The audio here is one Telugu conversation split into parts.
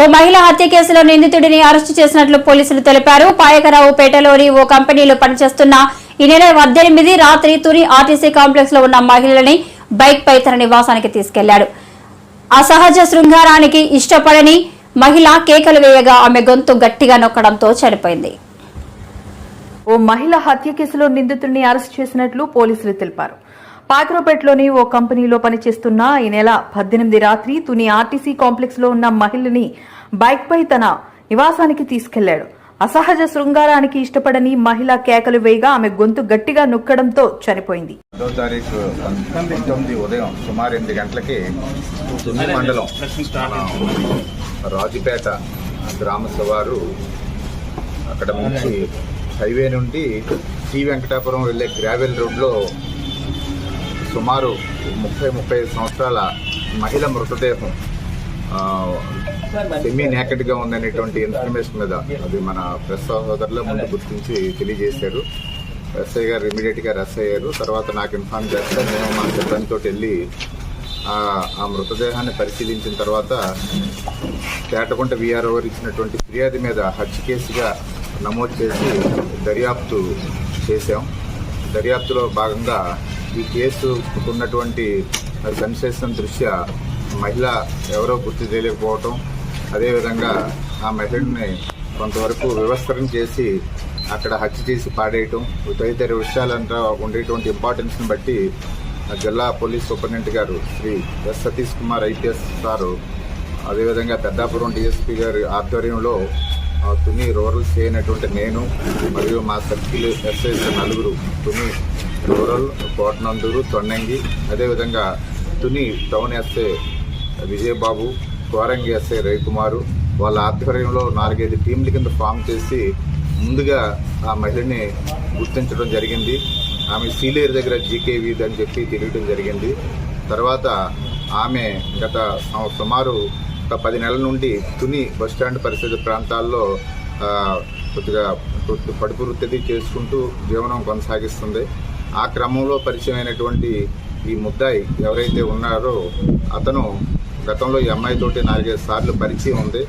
ఓ మహిళ హత్య కేసులో నిందితుడిని అరెస్టు చేసినట్లు పోలీసులు తెలిపారు. పాయకరావుపేటలోని ఓ కంపెనీలో పనిచేస్తున్న ఈ నెల పద్దెనిమిది రాత్రి తుని ఆర్టీసీ కాంప్లెక్స్లో ఉన్న మహిళలని బైక్ పై తన నివాసానికి తీసుకెళ్ళాడు. అసహజ శృంగారానికి ఇష్టపడని మహిళ కేకలు వేయగా ఆమె గొంతు గట్టిగా నొక్కడంతో చనిపోయింది. ఓ మహిళ హత్య కేసులో నిందితుడిని అరెస్ట్ చేసినట్లు పోలీసులు తెలిపారు. పాకిరోపేటలోని ఓ కంపెనీలో పనిచేస్తున్న ఈ నెల పద్దెనిమిది రాత్రి తుని ఆర్టీసీ కాంప్లెక్స్లో ఉన్న మహిళని బైక్పై తన నివాసానికి తీసుకెళ్ళాడు. అసహజ శృంగారానికి ఇష్టపడని మహిళ కేకలు వేయగా ఆమె గొంతు గట్టిగా నొక్కడంతో చనిపోయింది. పదో తారీఖు పంతొమ్మిది ఉదయం సుమారు ఎనిమిది గంటలకి మండలం రాజుపేట గ్రామస్థ వారు అక్కడ నుంచి హైవే నుండి శ్రీ వెంకటాపురం వెళ్ళే గ్రావెల్ రోడ్లో సుమారు ముప్పై ముప్పై సంవత్సరాల మహిళ మృతదేహం సెమీ నేకెడ్గా ఉందనేటువంటి ఇన్ఫర్మేషన్ మీద అది మన ప్రెస్ సహోదరుల ముందు గుర్తించి తెలియజేశారు. ఎస్ఐ గారు ఇమీడియట్గా రెస్ అయ్యారు. తర్వాత నాకు ఇన్ఫార్మ్ చేస్తే నేను మా సిబ్బందితో వెళ్ళి ఆ ఆ మృతదేహాన్ని పరిశీలించిన తర్వాత తేటకుంట విఆర్ఓ గారు ఇచ్చినటువంటి ఫిర్యాదు మీద హత్య కేసుగా నమోదు చేసి దర్యాప్తు చేశాం. దర్యాప్తులో భాగంగా ఈ కేసు ఉన్నటువంటి సెన్సేషన్ దృష్ట్యా మహిళ ఎవరో గుర్తు తెలియకపోవటం అదేవిధంగా ఆ మహిళని కొంతవరకు వివస్త్రం చేసి అక్కడ హత్య చేసి పాడేయటం తదితర విషయాలంతా ఉండేటువంటి ఇంపార్టెన్స్ని బట్టి ఆ జిల్లా పోలీస్ సూపరింటెండెంట్ గారు Shri S Satish Kumar IPS sir అదేవిధంగా పెద్దాపురం డిఎస్పీ గారి ఆధ్వర్యంలో ఆ, తుని రూరల్స్ అయినటువంటి నేను మరియు మా సర్కిల్ ఎస్ఐస్ నలుగురు తుని రూరల్ కోటనందూరు తొండంగి అదేవిధంగా Tuni town SA Vijayababu Korangi SA Ravikumar వాళ్ళ ఆధ్వర్యంలో నాలుగైదు టీంల కింద ఫామ్ చేసి ముందుగా ఆ మహిళని గుర్తించడం జరిగింది. ఆమె సీలేరు దగ్గర జీకే వీధి అని చెప్పి తెలియడం జరిగింది. తర్వాత ఆమె గత సుమారు ఒక పది నెలల నుండి తుని బస్టాండ్ పరిసర ప్రాంతాల్లో కొద్దిగా పడుపు వృత్తి చేసుకుంటూ జీవనం కొనసాగిస్తుంది. ఆ క్రమంలో పరిచయమైనటువంటి ఈ ముద్దాయి ఎవరైతే ఉన్నారో అతను గతంలో ఈ అమ్మాయితోటి నాలుగైదు సార్లు పరిచయం ఉంది.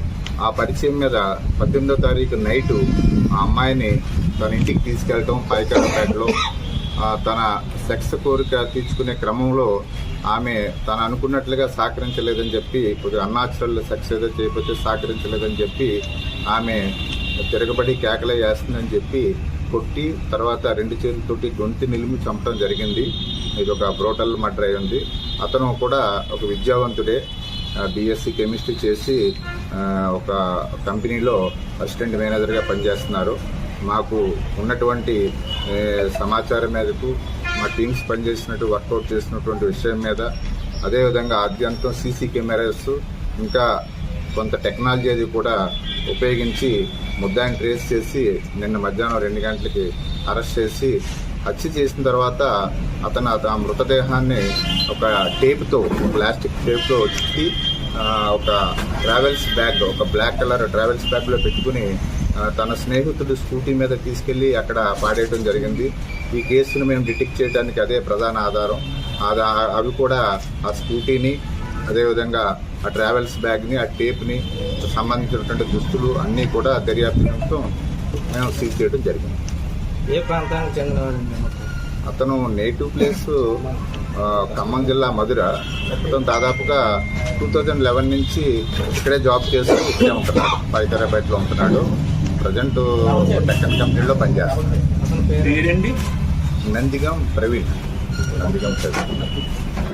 ఆ పరిచయం మీద పద్దెనిమిదో తారీఖు నైటు ఆ అమ్మాయిని తన ఇంటికి తీసుకెళ్ళటం పైకాలపేటలో తన సెక్స్ కోరిక తీర్చుకునే క్రమంలో ఆమె తను అనుకున్నట్లుగా సహకరించలేదని చెప్పి కొద్దిగా అన్నాచురల్ సెక్స్ ఏదో చేయకపోతే సహకరించలేదని చెప్పి ఆమె తిరగబడి కేకలే వేస్తుందని చెప్పి కొట్టి తర్వాత రెండు చేతులతోటి గొంతు నిలిమి చంపడం జరిగింది. ఇది ఒక బ్రోటల్ మర్డర్ అయి ఉంది. అతను కూడా ఒక విద్యావంతుడే. బీఎస్సీ కెమిస్ట్రీ చేసి ఒక కంపెనీలో అసిస్టెంట్ మేనేజర్గా పనిచేస్తున్నారు. మాకు ఉన్నటువంటి సమాచారం మేరకు మా టీమ్స్ పనిచేసినట్టు వర్కౌట్ చేసినటువంటి విషయం మీద అదేవిధంగా ఆద్యంతం సీసీ కెమెరాస్ ఇంకా కొంత టెక్నాలజీ అది కూడా ఉపయోగించి ముద్దాయిని ట్రేస్ చేసి నిన్న మధ్యాహ్నం రెండు గంటలకి అరెస్ట్ చేసి హత్య చేసిన తర్వాత అతను ఆ మృతదేహాన్ని ఒక టేప్తో ప్లాస్టిక్ టేప్తో చుట్టి ఒక ట్రావెల్స్ బ్యాగ్ ఒక బ్లాక్ కలర్ ట్రావెల్స్ బ్యాగ్లో పెట్టుకుని తన స్నేహితుడు స్కూటీ మీద తీసుకెళ్ళి అక్కడ పాడేయడం జరిగింది. ఈ కేసును మేము డిటెక్ట్ చేయడానికి అదే ప్రధాన ఆధారం. అది అవి కూడా ఆ స్కూటీని అదేవిధంగా ఆ ట్రావెల్స్ బ్యాగ్ని ఆ టేప్ని సంబంధించినటువంటి దుస్తులు అన్నీ కూడా దర్యాప్తు నిమిత్తం మేము సీజ్ చేయడం జరిగింది. ఏ ప్రాంతానికి మొత్తం? అతను నేటివ్ ప్లేస్ ఖమ్మం జిల్లా మధుర. అతను దాదాపుగా టూ థౌజండ్ లెవెన్ నుంచి ఇక్కడే జాబ్ చేస్తూ ఇక్కడే ఉంటున్నాడు. పైతరాపేటలో ఉంటున్నాడు. ప్రజెంట్ టెక్కన్ కంపెనీలో పనిచేస్తున్నాడు. నందిగం ప్రవీణ్. నందిగం ప్రవీణ్.